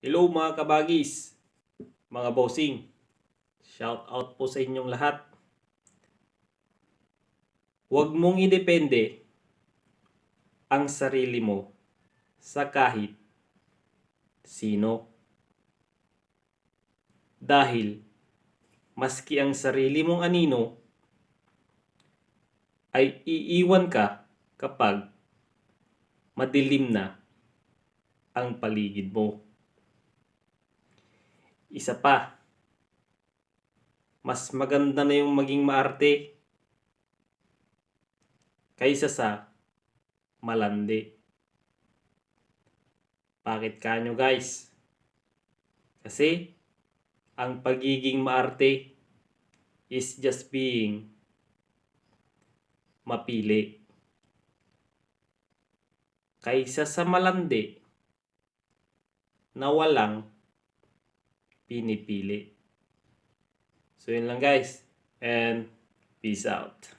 Hello mga kabagis, mga bossing. Shout out po sa inyong lahat. Huwag mong idepende ang sarili mo sa kahit sino. Dahil maski ang sarili mong anino ay iiwan ka kapag madilim na ang paligid mo. Isa pa, mas maganda na yung maging maarte kaysa sa malandi. Bakit kanyo guys? Kasi ang pagiging maarte is just being mapili. Kaysa sa malandi na walang pinipili. So yun lang guys. And peace out.